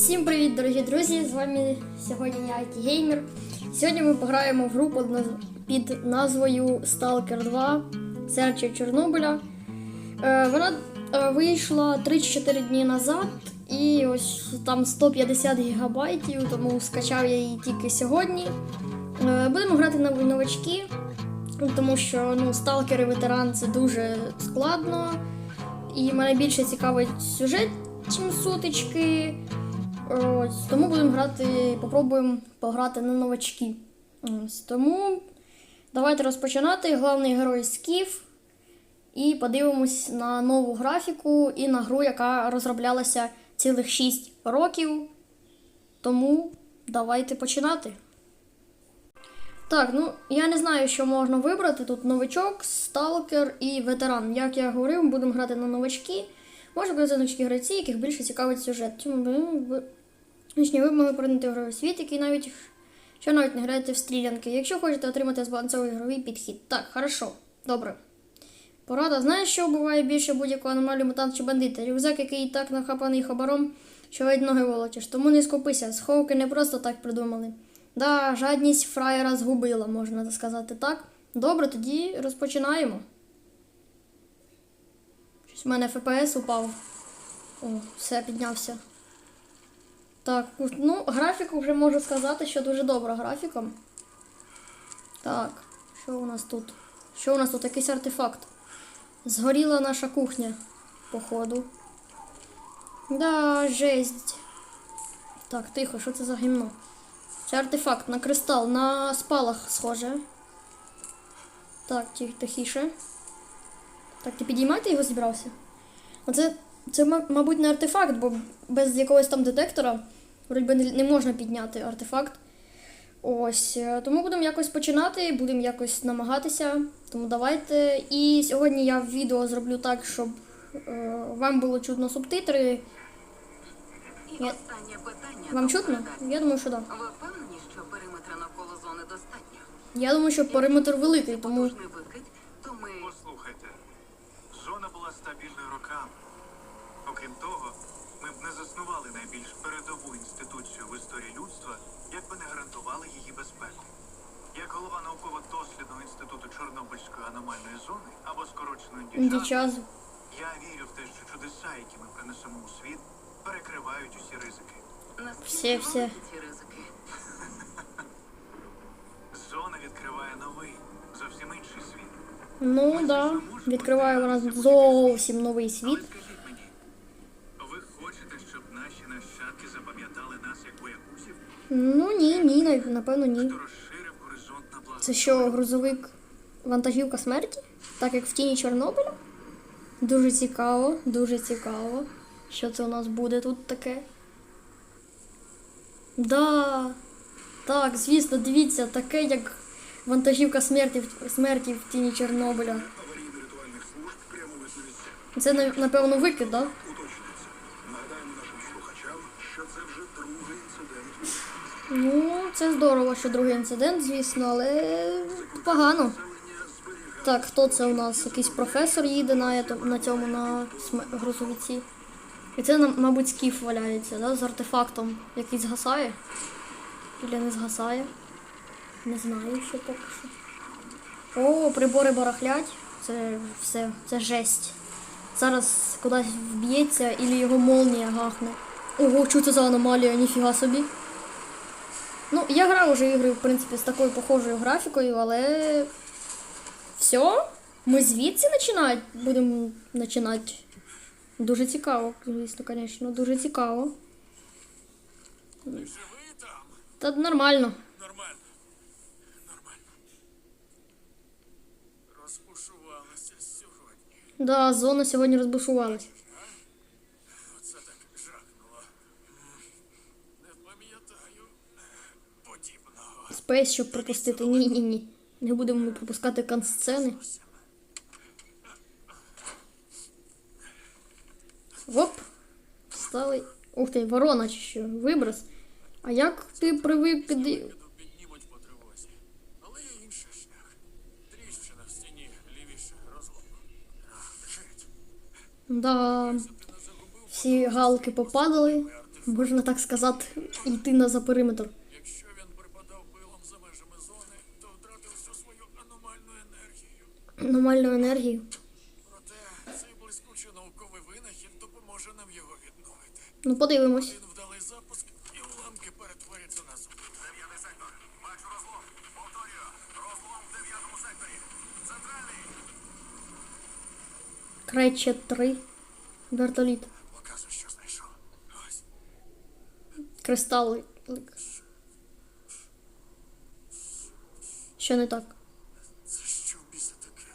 Всім привіт, дорогі друзі! З вами сьогодні я IT Геймер. Сьогодні ми пограємо в гру під назвою Stalker 2 Серчі Чорнобиля. Е, Вона е, вийшла 3-4 дні назад, і ось там 150 гігабайтів, тому скачав я її тільки сьогодні. Е, Будемо грати на новачки, тому що ну, сталкери ветеран це дуже складно. І мене більше цікавить сюжет, чим сутички. Ось, тому будемо грати, попробуємо пограти на новачки. Ось, тому давайте розпочинати. Головний герой Скіф. І подивимось на нову графіку і на гру, яка розроблялася цілих 6 років. Тому давайте починати. Так, ну я не знаю, що можна вибрати. Тут новичок, сталкер і ветеран. Як я говорив, будемо грати на новачки. Може бути новички гравці, яких більше цікавить сюжет. Точні, ви могли в ігровий світ, який навіть що навіть не граєте в стрілянки. Якщо хочете отримати збалансований ігровий підхід. Так, хорошо, добре. Порада, знаєш, що буває більше будь-якого аномалію мутант чи бандита? Рюкзак, який і так нахапаний хабаром, що ледь ноги волочиш. Тому не скупися, сховки не просто так придумали. Да, жадність фраєра згубила, можна сказати так. Добре, тоді розпочинаємо. Щось в мене ФПС упав. О, все, піднявся. Так, ну, графіку вже можу сказати, що дуже добра графіка. Так, що у нас тут? Що у нас тут? Якийсь артефакт. Згоріла наша кухня, походу. Да, жесть. Так, тихо, що це за гімно? Це артефакт на кристал, на спалах схоже. Так, тихіше. Так, ти підіймати його зібрався? Оце, це, мабуть, не артефакт, бо без якогось там детектора вроді би не, не можна підняти артефакт. Ось. е, Тому будемо якось починати, будемо якось намагатися. Тому давайте. І сьогодні я в відео зроблю так, щоб е, вам було чутно субтитри. І Я- останнє питання. Вам чутно? Я думаю, що так. Да. Ви впевнені, що периметра навколо зони достатньо? Я думаю, що периметр великий, тому. Викид, то ми Послухайте, зона була стабільною роками. Окрім того, ми б не заснували найбільш передову інституцію в історії людства, якби не гарантували її безпеку. Як голова науково-дослідного інституту Чорнобильської аномальної зони або скорочено індічазу, Індічазу. я вірю в те, що чудеса, які ми принесемо у світ, перекривають усі ризики. наскільки Все, все. ці ризики? Зона відкриває новий, зовсім інший світ. Ну так, да. відкриває вона зовсім новий світ. Ну ні, ні, напевно, ні. Це що, грузовик вантажівка смерті? Так як в тіні Чорнобиля? Дуже цікаво, дуже цікаво. Що це у нас буде тут таке? Да. Так, звісно, дивіться, таке як вантажівка смерті, смерті в тіні Чорнобиля. Це напевно викид, так? Да? Ну, це здорово, що другий інцидент, звісно, але погано. Так, хто це у нас? Якийсь професор їде на, на цьому на грузовиці. І це, мабуть, скіф валяється, да? з артефактом, який згасає. Или не згасає. Не знаю, що поки що. О, прибори барахлять. Це все, це жесть. Зараз кудись вб'ється, і його молнія гахне. Ого, що це за аномалія, ніфіга собі. Ну, я грав уже ігри, в принципі, з такою похожою графікою, але. Все? Ми звідси починають будемо починати. Дуже цікаво, звісно, звісно, дуже цікаво. Живий там? Та нормально. Нормально. Нормально. Розбушувалися сьогодні. Да, зона сьогодні розбушувалась. Оце так жахнуло. Не пам'ятаю подібного. Спейс, щоб пропустити. Ні, ні. Не будемо ми пропускати кансцени. Оп! Стали. Ух ти, ворона чи що, виброс. А як ти привик під. Да. Всі галки попадали. можна так сказати, йти на за периметр. Енергію. Аномальну енергію. Проте цей блискучий науковий винахід допоможе нам його відновити. Ну, подивимось. Один вдалий запуск і уламки перетворяться на зуб. Дев'ятий сектор. Бачу розлом. Повторюю. Розлом в дев'ятому секторі. Центральний. Крече 3. Вертоліт. Показуй, що знайшов. Ось. Кристали. Що не так? Це що в біса таке?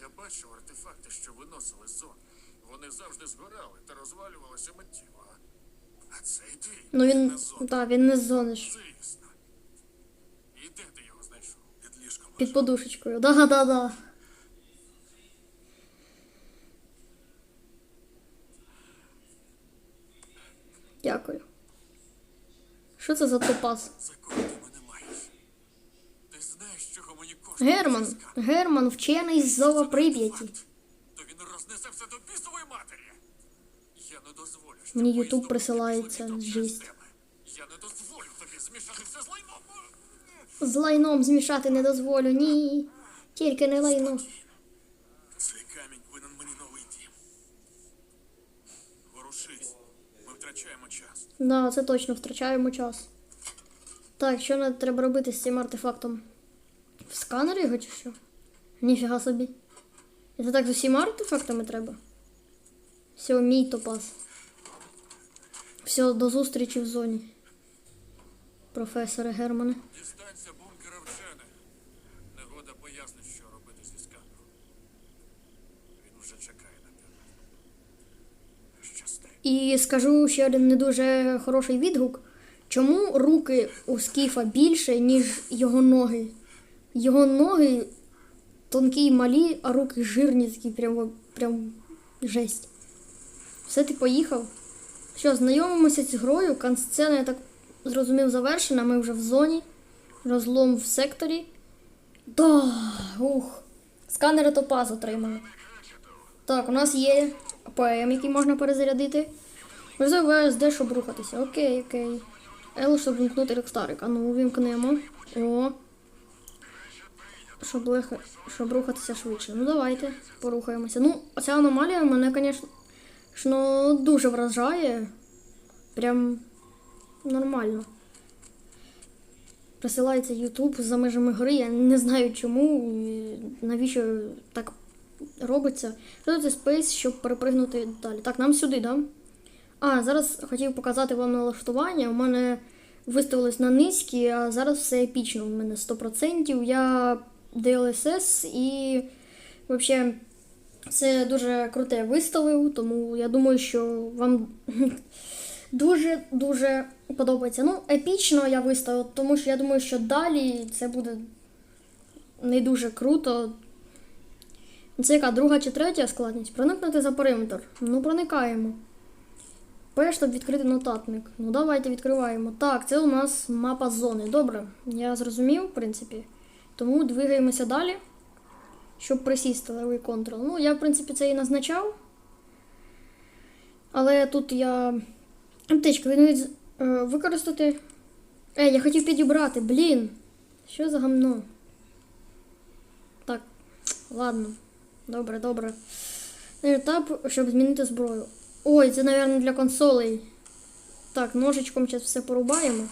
Я бачив артефакти, що виносили з зон. Вони завжди згорали та розвалювалися миттєво. А цей твій Ну він. не зон. Так, він не з зони ж. Звісно. І де ти його знайшов? Під ліжком. Під подушечкою. Да-да-да. Дякую. Що це за топаз? За кого ти мене маєш? Ти знаєш, чого мені коштує Герман. Герман, вчений з зова Це Прип'яті він рознесе все до бісової матері. Я не дозволю, щоб Мені здобутки присилається. Я не дозволю тобі змішати все з лайном. З лайном змішати не дозволю. Ні. Тільки не лайно. Цей камінь винен мені новий дім. Ворушись. Ми втрачаємо час. Да, це точно втрачаємо час. Так, що нам треба робити з цим артефактом? В сканері його чи що? Ніфіга собі. Це так з усіма артефактами треба? Все, мій топаз. Все, до зустрічі в зоні. Професоре Германе. Дістанься бункера вчених. Негода пояснить, що робити зі сканером. Він вже чекає на тебе. Щасти. І скажу ще один не дуже хороший відгук. Чому руки у Скіфа більше, ніж його ноги? Його ноги тонкі й малі, а руки жирні, такі прям, прям жесть. Все, ти поїхав? Що, знайомимося з грою. Кансцена, я так зрозумів, завершена. Ми вже в зоні. Розлом в секторі. Да, ух. Сканери топаз отримали. Так, у нас є ПМ, який можна перезарядити. Визиваю ВСД, щоб рухатися. Окей, окей. Л, щоб вимкнути рекстарик. А ну, вимкнемо. О. Щоб, легко, щоб рухатися швидше. Ну давайте, порухаємося. Ну, ця аномалія мене, звісно, дуже вражає. Прям нормально. Присилається YouTube за межами гри. Я не знаю чому, навіщо так робиться. Що це Space, щоб перепригнути далі. Так, нам сюди, да? А, зараз хотів показати вам налаштування. У мене виставилось на низькі, а зараз все епічно. У мене 100%. Я DLSS і взагалі це дуже круте виставив, тому я думаю, що вам дуже-дуже подобається. Ну, епічно я виставив, тому що я думаю, що далі це буде не дуже круто. Це яка друга чи третя складність? Проникнути за периметр. Ну, проникаємо. П, щоб відкрити нотатник. Ну, давайте відкриваємо. Так, це у нас мапа зони. Добре, я зрозумів, в принципі. Тому двигаємося далі, щоб присісти левий контрол. Ну, я, в принципі, це і назначав. Але тут я. Аптечка, він е, використати. Е, я хотів підібрати, блін. Що за гамно? Так, ладно. Добре, добре. Етап, щоб змінити зброю. Ой, це, мабуть, для консолей. Так, ножичком зараз все порубаємо.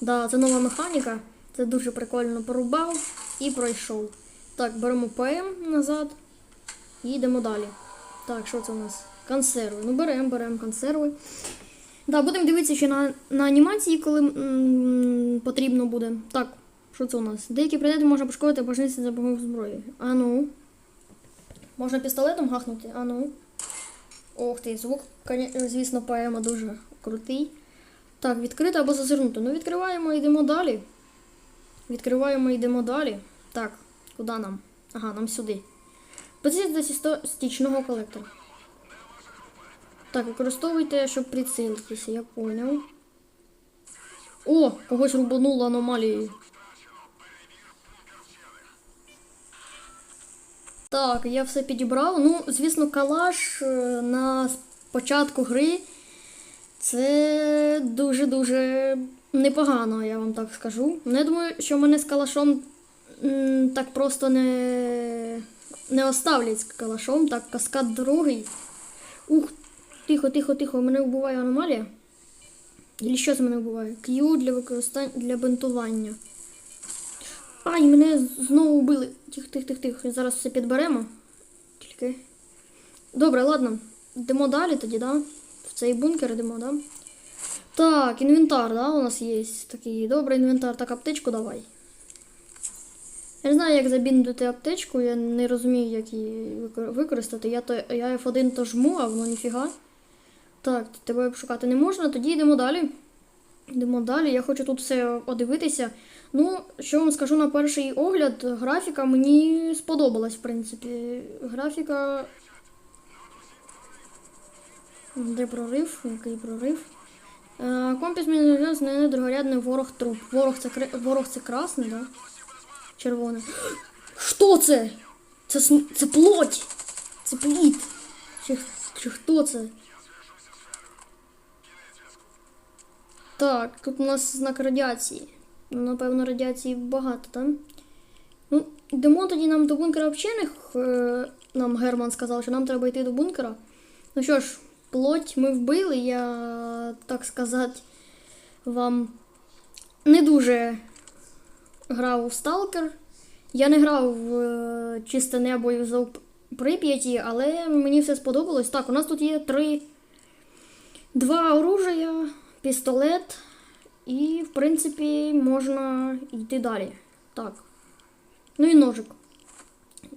Да, це нова механіка. Це дуже прикольно порубав і пройшов. Так, беремо ПМ назад і йдемо далі. Так, що це у нас? Консерви. Ну, беремо, беремо консерви. Да, будемо дивитися ще на, на анімації, коли м, потрібно буде. Так, що це у нас? Деякі предмети можна пошкодити або за допомогою зброї. А ну. Можна пістолетом гахнути? А ну. Ох ти, звук, звісно, поема дуже крутий. Так, відкрити або зазирнути. Ну, відкриваємо і йдемо далі. Відкриваємо і йдемо далі. Так, куди нам? Ага, нам сюди. Позиція до стічного колектора. Так, використовуйте, щоб прицілитися, я поняв. О, когось рубануло аномалією. Так, я все підібрав. Ну, звісно, калаш е, на початку гри Це дуже-дуже непогано, я вам так скажу. Ну, я думаю, що в мене з калашом так просто не, не оставлять з калашом. Так, каскад другий. Ух, тихо, тихо, тихо, мене вбиває аномалія. Или що це мене вбиває? Q для використання для бинтування. Ай, мене знову вбили. Тих, тих, тих, тих. Зараз все підберемо. Тільки. Добре, ладно. Йдемо далі тоді, да? В цей бункер йдемо, да? Так, інвентар, да, у нас є такий добрий інвентар. Так, аптечку давай. Не знаю, як забіндити аптечку, я не розумію, як її використати. Я, то, я F1 то жму, а воно ніфіга. Так, тебе шукати не можна, тоді йдемо далі. Йдемо далі. Я хочу тут все одивитися. Ну, що вам скажу на перший огляд, графіка мені сподобалась, в принципі. Графіка. Де прорив? Який прорив? Е, компас мінус не другорядний ворог труп. Ворог це, ворог це красний, да? Червоний. Що це? Це, це плоть! Це плід! Чи, чи хто це? Так, тут у нас знак радіації. Ну, Напевно, радіації багато, так? Ну, йдемо тоді нам до бункера вчених. Е, Нам Герман сказав, що нам треба йти до бункера. Ну що ж, плоть ми вбили, я, так сказати, вам не дуже грав у Сталкер. Я не грав в е, чисте небо і в Зов Прип'яті, але мені все сподобалось. Так, у нас тут є три. Два оружия, пістолет, і, в принципі, можна йти далі. Так. Ну і ножик.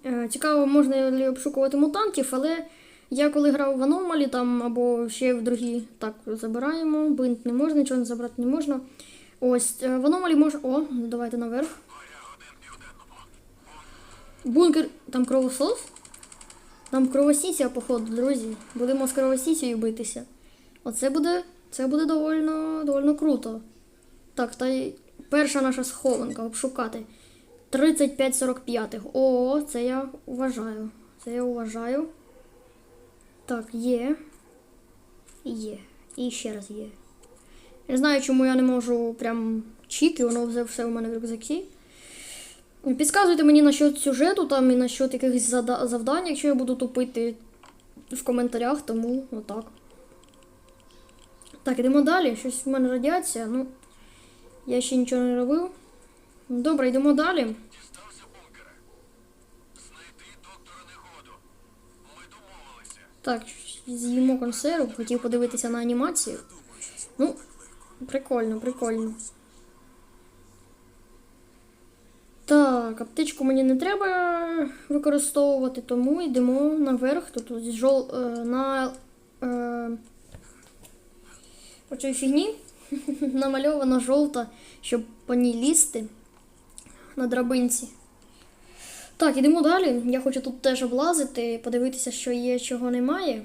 Е, Цікаво, можна ли обшукувати мутантів, але я коли грав в Аномалі там або ще в другі, так, забираємо. Бинт не можна, нічого не забрати не можна. Ось, е, в Аномалі можна. О, давайте наверх. Бункер. Там кровосос? Там кровосісія, походу, друзі. Будемо з кровосісією битися. Оце буде. Це буде довольно, довольно круто. Так, та й перша наша схованка обшукати. 35-45. О, це я вважаю. Це я вважаю. Так, є. Є. І ще раз є. Не знаю, чому я не можу прям чік, і воно все, все у мене в рюкзакі. Підказуйте мені насчет сюжету там і насчет якихось завдань, якщо я буду тупити в коментарях, тому отак. Так, йдемо далі. Щось в мене радіація. Ну, я ще нічого не робив. Добре, йдемо далі. Так, з'їмо консерву, хотів подивитися на анімацію. Ну, прикольно, прикольно. Так, аптечку мені не треба використовувати, тому йдемо наверх. Тут жол, е, на е, оцій фігні намальована жовта, щоб по ній лізти на драбинці. Так, ідемо далі. Я хочу тут теж облазити, подивитися, що є, чого немає.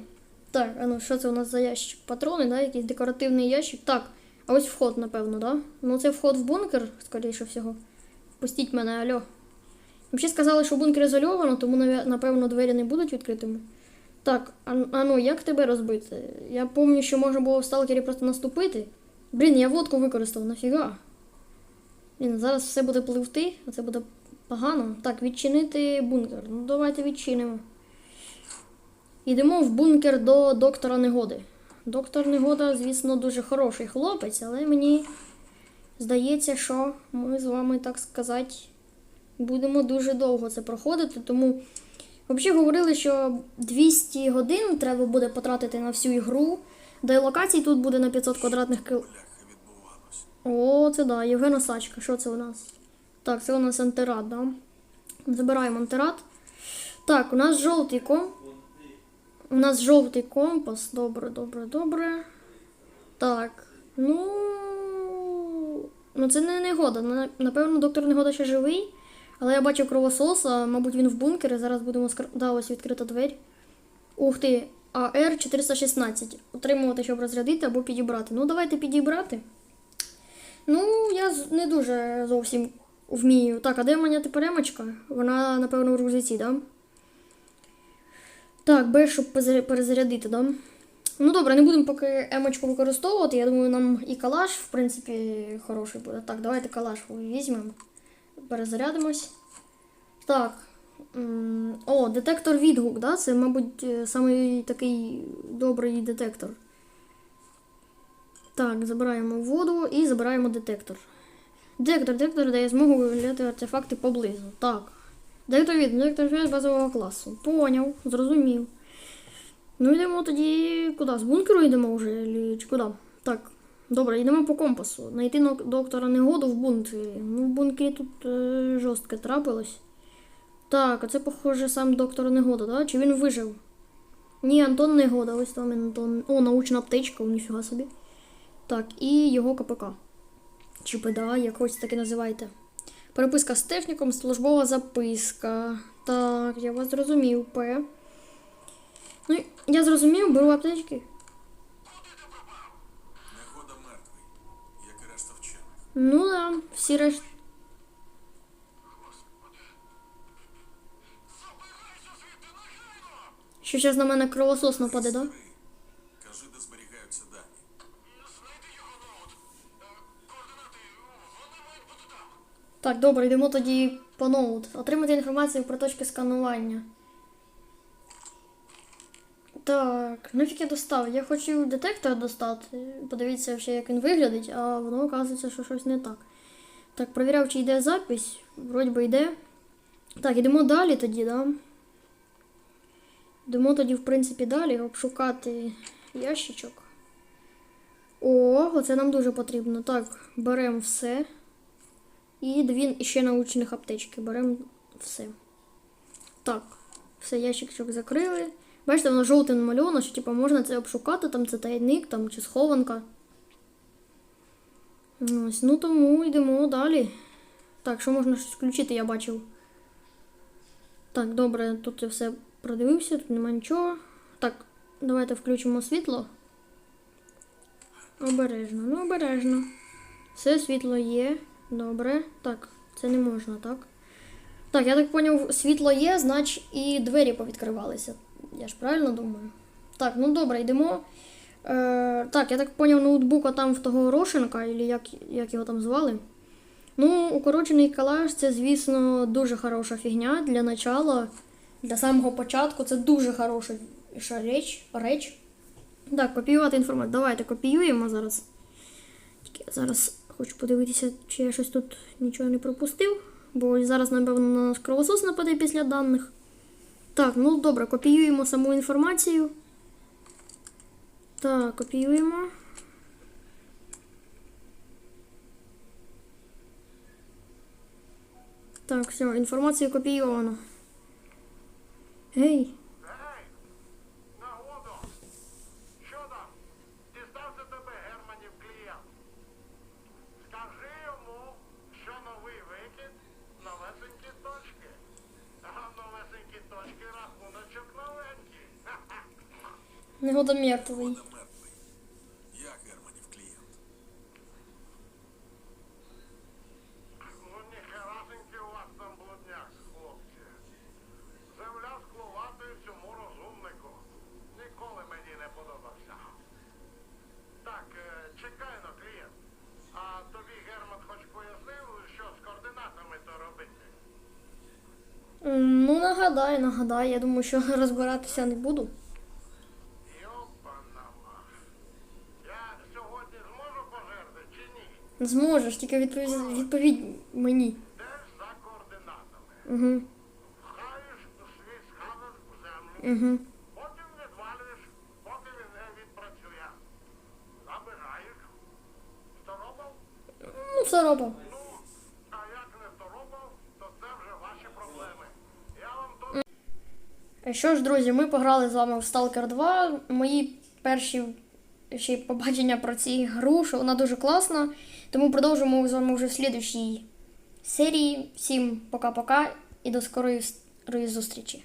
Так, а ну що це у нас за ящик? Патрони, да? Якийсь декоративний ящик. Так, а ось вход, напевно, да? Ну це вход в бункер, скоріше всього. Впустіть мене, альо. Взагалі сказали, що бункер ізольовано, тому напевно двері не будуть відкритими. Так, а, а ну як тебе розбити? Я пам'ятаю, що можна було в сталкері просто наступити. Блін, я водку використав, нафіга. Блін, зараз все буде пливти, а це буде погано. Так, відчинити бункер. Ну давайте відчинимо. Йдемо в бункер до доктора Негоди. Доктор Негода, звісно, дуже хороший хлопець, але мені здається, що ми з вами, так сказати, будемо дуже довго це проходити. Тому взагалі говорили, що 200 годин треба буде потратити на всю ігру. Де локацій тут буде на 500 квадратних кил. О, це да, Євген Осачка. Що це у нас? Так, це у нас антирад, да? Забираємо антирад. Так, у нас жовтий комп. У нас жовтий компас. Добре, добре, добре. Так. Ну. Ну, це не негода. Напевно, доктор Негода ще живий. Але я бачу кровососа, мабуть, він в бункері. Зараз будемо скр... Да, ось відкрита двері. Ух ти, АР 416. Отримувати, щоб розрядити або підібрати. Ну, давайте підібрати. Ну, я не дуже зовсім вмію. Так, а де мене тепер? Вона, напевно, в рюкзаці, да? Так, Б, щоб перезарядити, да? Ну добре, не будемо поки емочку використовувати. Я думаю, нам і калаш, в принципі, хороший буде. Так, давайте калаш візьмемо. Перезарядимось. Так. О, детектор відгук, да? Це, мабуть, е, самий такий добрий детектор. Так, забираємо воду і забираємо детектор. Детектор, детектор дає змогу виявляти артефакти поблизу. Так. Детектор від, детектор від базового класу. Поняв, зрозумів. Ну йдемо тоді куди? З бункеру йдемо вже чи куди? Так, добре, йдемо по компасу. Найти доктора негоду в бункері. Ну, в бункері тут е, жорстке трапилось. Так, а це, похоже, сам доктор Негода, да? Чи він вижив? Ні, Антон Негода, ось там Антон. О, научна аптечка, ніфіга собі. Так, і його КПК. Чи ПДА, як хоч таки називайте. Переписка з техніком, службова записка. Так, я вас зрозумів, П. Ну, я зрозумів, беру аптечки. Негода мертвий, як і решта вчених. Ну да, всі решт. Що зараз на мене кровосос нападе, да? Так, добре, йдемо тоді по ноут. Отримати інформацію про точки сканування. Так, нафіг я достав. Я хотів детектор достати. Подивіться, ще, як він виглядить, а воно оказується, що щось не так. Так, провіряв, чи йде запись. Вроді би йде. Так, йдемо далі тоді, да? Йдемо тоді, в принципі, далі обшукати ящичок. О, оце нам дуже потрібно. Так, беремо все. І дві ще научних аптечки. Беремо все. Так, все, ящичок закрили. Бачите, воно жовтим намальовано, що типу, можна це обшукати, там це тайник там, чи схованка. Ось, ну тому йдемо далі. Так, що можна щось включити, я бачив. Так, добре, тут я все продивився, тут нема нічого. Так, давайте включимо світло. Обережно, ну обережно. Все світло є. Добре. Так, це не можна, так? Так, я так поняв, світло є, значить і двері повідкривалися. Я ж правильно думаю? Так, ну добре, йдемо. Е, так, я так поняв, ноутбука там в того Рошенка, або як, як його там звали. Ну, укорочений калаш це, звісно, дуже хороша фігня для начала. Для самого початку це дуже хороша реч. реч. Так, копіювати інформацію. Давайте копіюємо зараз. Тільки зараз хочу подивитися, чи я щось тут нічого не пропустив. Бо зараз, напевно, на нас кровосос нападе після даних. Так, ну добре, копіюємо саму інформацію. Так, копіюємо. Так, все, інформацію копійовано. Гей, Гей! Нагодо! Що там? Дістався тебе Германів клієнт. Скажи йому, що новий викид новесенькі точки. А новесенькі точки рахуночок новенький. Ха-ха. Мертвий. Я Германів клієнт. Ну ніхерасенький у вас там блудняк, хлопці. Земля склувати цьому розумнику. Ніколи мені не подобався. Так, е, чекай на клієнт. А тобі Герман хоч пояснив, що з координатами то робити? Ну, нагадай, нагадай. Я думаю, що розбиратися не буду. Йопана мах. Я сьогодні зможу пожерти чи ні? Зможеш, тільки відповідь, відповідь мені. Йдеш за координатами. Угу, Пхаєш свій сканер в землю. угу. Потім відвалюєш, поки він не відпрацює. Забираєш. Второпав? Ну, все робив. Ну, а як не второпав, то це вже ваші проблеми. Я вам Е, Що ж, друзі, ми пограли з вами в Stalker 2. Мої перші ще побачення про цю гру, що вона дуже класна. Тому продовжимо з вами вже в слідущій серії. Всім пока-пока і до скорої зустрічі.